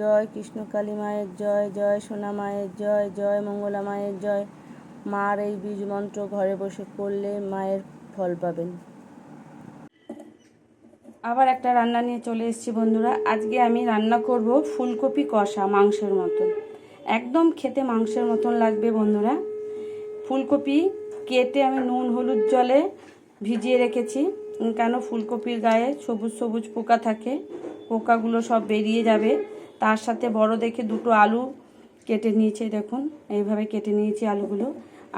জয় কৃষ্ণকালী মায়ের জয় জয় সোনা মায়ের জয় জয় মঙ্গলা মায়ের জয়। মার এই বীজ মন্ত্র ঘরে বসে করলে মায়ের ফল পাবেন। আবার একটা রান্না নিয়ে চলে এসেছি বন্ধুরা। আজকে আমি রান্না করব ফুলকপি কষা মাংসের মতন। একদম খেতে মাংসের মতন লাগবে বন্ধুরা। ফুলকপি কেটে আমি নুন, হলুদ জলে ভিজিয়ে রেখেছি। কেন ফুলকপির গায়ে সবুজ সবুজ পোকা থাকে, পোকাগুলো সব বেরিয়ে যাবে। তার সাথে বড় দেখে দুটো আলু কেটে নিয়েছি দেখুন, এইভাবে কেটে নিয়েছি আলুগুলো।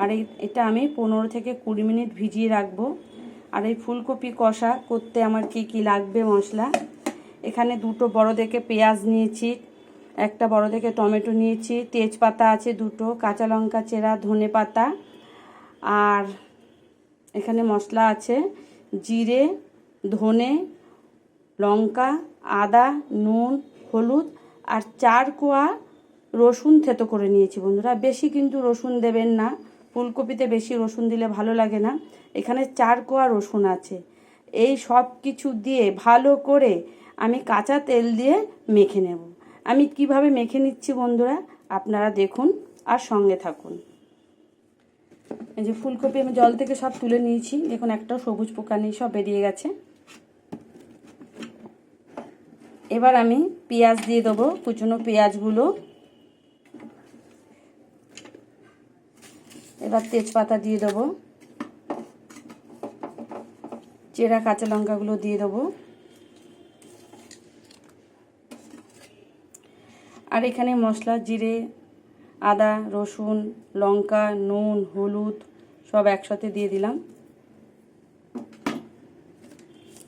আর এটা আমি পনেরো থেকে কুড়ি মিনিট ভিজিয়ে রাখব। আর এই ফুলকপি কষা করতে আমার কি কি লাগবে মশলা? এখানে দুটো বড় দেখে পেঁয়াজ নিয়েছি, একটা বড় দেখে টমেটো নিয়েছি, তেজপাতা আছে দুটো, কাঁচা লঙ্কা, চেরা, ধনে পাতা। আর এখানে মশলা আছে জিরে, ধনে, লঙ্কা, আদা, নুন, হলুদ আর চার কোয়া রসুন থেতো করে নিয়েছি বন্ধুরা। বেশি কিন্তু রসুন দেবেন না। ফুলকপিতে বেশি রসুন দিলে ভালো লাগে না। এখানে চার কোয়া রসুন আছে। এই সব কিছু দিয়ে ভালো করে আমি কাঁচা তেল দিয়ে মেখে নেব। আমি কীভাবে মেখে নিচ্ছি বন্ধুরা, আপনারা দেখুন আর সঙ্গে থাকুন। এই যে ফুলকপি আমি জল থেকে সব তুলে নিয়েছি। দেখুন একটা সবুজ পোকা নেই, সব বেরিয়ে গেছে। এবার আমি পেঁয়াজ দিয়ে দেবো, কুচনো পেঁয়াজগুলো। এবার তেজপাতা দিয়ে দেবো। চেরা কাঁচা লঙ্কাগুলো দিয়ে দেবো। আর এখানে মশলা, জিরে, আদা, রসুন, লঙ্কা, নুন, হলুদ সব একসাথে দিয়ে দিলাম।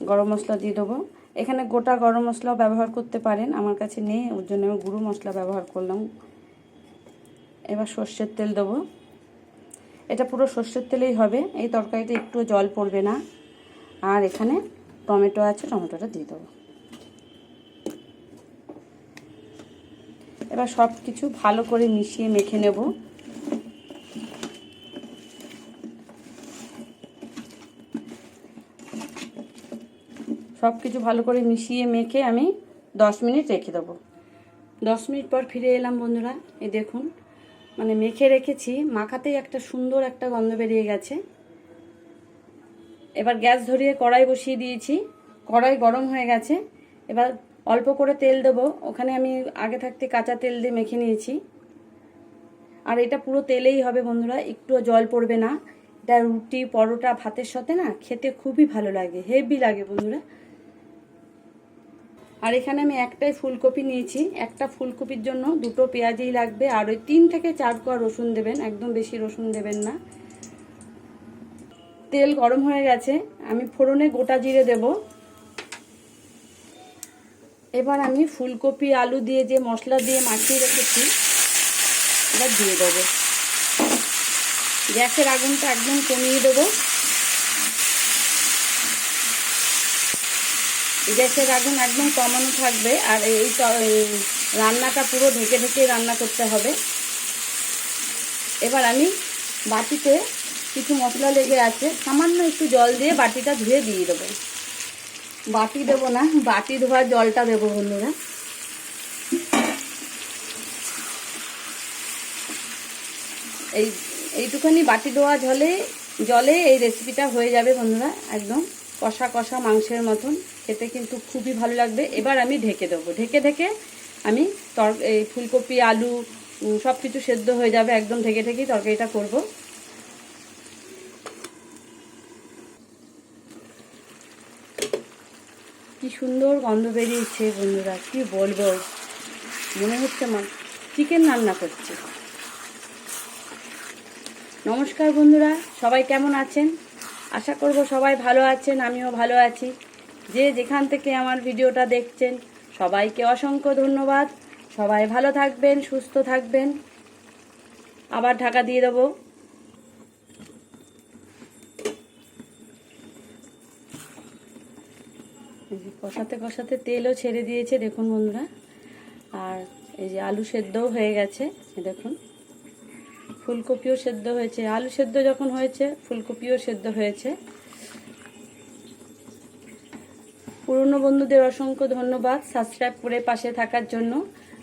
গরম মশলা দিয়ে দেবো। এখানে গোটা গরম মশলাও ব্যবহার করতে পারেন, আমার কাছে নেই, ওর জন্য আমি গুঁড়ো মশলা ব্যবহার করলাম। এবার সর্ষের তেল দেবো। এটা পুরো সর্ষের তেলেই হবে, এই তরকারিতে একটু জল পড়বে না। আর এখানে টমেটো আছে, টমেটোটা দিয়ে দেবো। এবার সব কিছু ভালো করে মিশিয়ে মেখে নেব। সব কিছু ভালো করে মিশিয়ে মেখে আমি দশ মিনিট রেখে দেবো। দশ মিনিট পর ফিরে এলাম বন্ধুরা, এই দেখুন। মানে মেখে রেখেছি, মাখাতেই একটা সুন্দর একটা গন্ধ বেরিয়ে গেছে। এবার গ্যাস ধরিয়ে কড়াই বসিয়ে দিয়েছি, কড়াই গরম হয়ে গেছে। এবার অল্প করে তেল দেবো, ওখানে আমি আগে থাকতে কাঁচা তেল দিয়ে মেখে নিয়েছি। আর এটা পুরো তেলেই হবে বন্ধুরা, একটুও জল পড়বে না। এটা রুটি, পরোটা, ভাতের সাথে না খেতে খুবই ভালো লাগে, হেভি লাগে বন্ধুরা। আর এখানে আমি একটাই ফুলকপি নিয়েছি। একটা ফুলকপির জন্য দুটো পেঁয়াজই লাগবে। আর ওই তিন থেকে চার কোয়া রসুন দেবেন। একদম বেশি রসুন দেবেন না। তেল গরম হয়ে গেছে। আমি ফোড়নে গোটা জিরে দেব। এবার আমি ফুলকপি, আলু দিয়ে যে মশলা দিয়ে মাখিয়ে রেখেছি, এবার দিয়ে দেবো। গ্যাসের আগুনটা একদম কমিয়ে দেবো। গ্যাসের আগুন একদম কমানো থাকবে আর এই রান্নাটা পুরো ঢেকে ঢেকে রান্না করতে হবে। এবার আমি বাটিতে কিছু মশলা লেগে আছে, সামান্য একটু জল দিয়ে বাটিটা ধুয়ে দিয়ে দেবো। বাটি দেবো না, বাটি ধোয়ার জলটা দেবো বন্ধুরা। এই, এইটুখানি বাটি ধোয়া জলে জলে এই রেসিপিটা হয়ে যাবে বন্ধুরা, একদম কষা কষা মাংসের মতন। খেতে কিন্তু খুবই ভালো লাগবে। এবার আমি ঢেকে দেবো। ঢেকে ঢেকে আমি তর এই ফুলকপি, আলু সব কিছু সেদ্ধ হয়ে যাবে। একদম ঢেকে ঢেকেই তরকারিটা করব। কি সুন্দর গন্ধ বেরিয়েছে বন্ধুরা, কি বলব? মনে হচ্ছে মা চিকেন রান্না করছে। নমস্কার বন্ধুরা, সবাই কেমন আছেন? আশা করব সবাই ভালো আছেন, আমিও ভালো আছি। যে যেখান থেকে আমার ভিডিওটা দেখছেন, সবাইকে অসংখ্য ধন্যবাদ। সবাই ভালো থাকবেন, সুস্থ থাকবেন। আবার ঢাকা দিয়ে দেবো। কষাতে কষাতে তেলও ছেড়ে দিয়েছে, দেখুন বন্ধুরা। আর এই যে আলু সেদ্ধও হয়ে গেছে দেখুন। ফুলকপিও সেদ্ধ হয়েছে। আলু সেদ্ধ যখন হয়েছে, ফুলকপিও সেদ্ধ হয়েছে। পুরনো বন্ধুদের অসংখ্য ধন্যবাদ সাবস্ক্রাইব করে পাশে থাকার জন্য।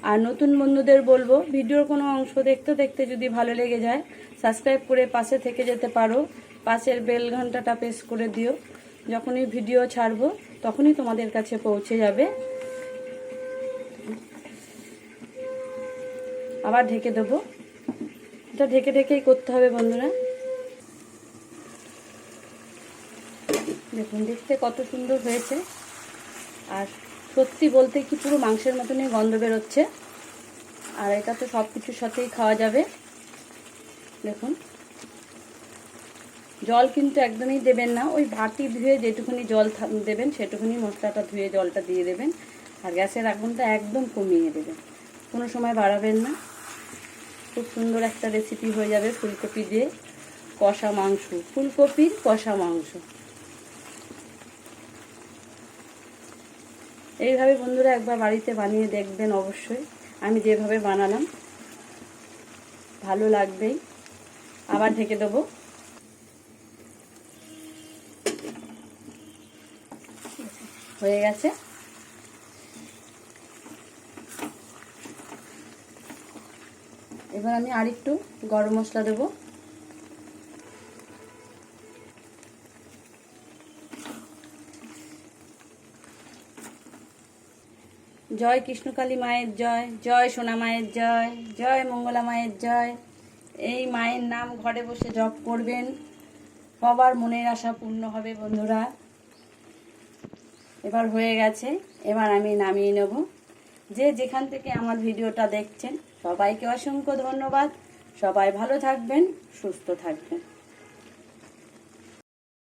আর নতুন বন্ধুদের বলব, ভিডিওর কোনো অংশ দেখতে দেখতে যদি ভালো লেগে যায়, সাবস্ক্রাইব করে পাশে থেকে যেতে পারো। পাশের বেল ঘন্টাটা প্রেস করে দিও। যখনই ভিডিও ছাড়বো, তখনই তোমাদের কাছে পৌঁছে যাবে। আবার ঢেকে দেবো। এটা ঢেকে ঢেকেই করতে হবে বন্ধুরা। দেখুন, দেখতে কত সুন্দর হয়েছে। আর সত্যি বলতে কি পুরো মাংসের মতনই গন্ধ বেরোচ্ছে। আর এটা তো সব কিছুর সাথেই খাওয়া যাবে। দেখুন। জল কিন্তু একদমই দেবেন না। ওই বাটি ধুয়ে যেটুকুনি জল দেবেন, সেটুকুনি মশলাটা ধুয়ে জলটা দিয়ে দেবেন। আর গ্যাসের আগুনটা একদম কমিয়ে দেবেন। কোনো সময় বাড়াবেন না। খুব সুন্দর একটা রেসিপি হয়ে যাবে ফুলকপি দিয়ে কষা মাংস। ফুলকপির কষা মাংস। এইভাবে বন্ধুরা একবার বাড়িতে বানিয়ে দেখবেন অবশ্যই। আমি যেভাবে বানালাম, ভালো লাগবেই। আবার ঢেকে দেবো। হয়ে গেছে। এবার আমি আরেকটু গরম মশলা দেবো। জয় কৃষ্ণকালী মায়ের জয় জয় সোনা মায়ের জয় জয় মঙ্গলা মায়ের জয়। এই মায়ের নাম ঘরে বসে জপ করবেন। সবার মনের আশা পূর্ণ হবে বন্ধুরা। এবার হয়ে গেছে, এবার আমি নামিয়ে নেব। যে যেখান থেকে আমার ভিডিওটা দেখছেন, সবাইকে অসংখ্য ধন্যবাদ। সবাই ভালো থাকবেন, সুস্থ থাকবেন।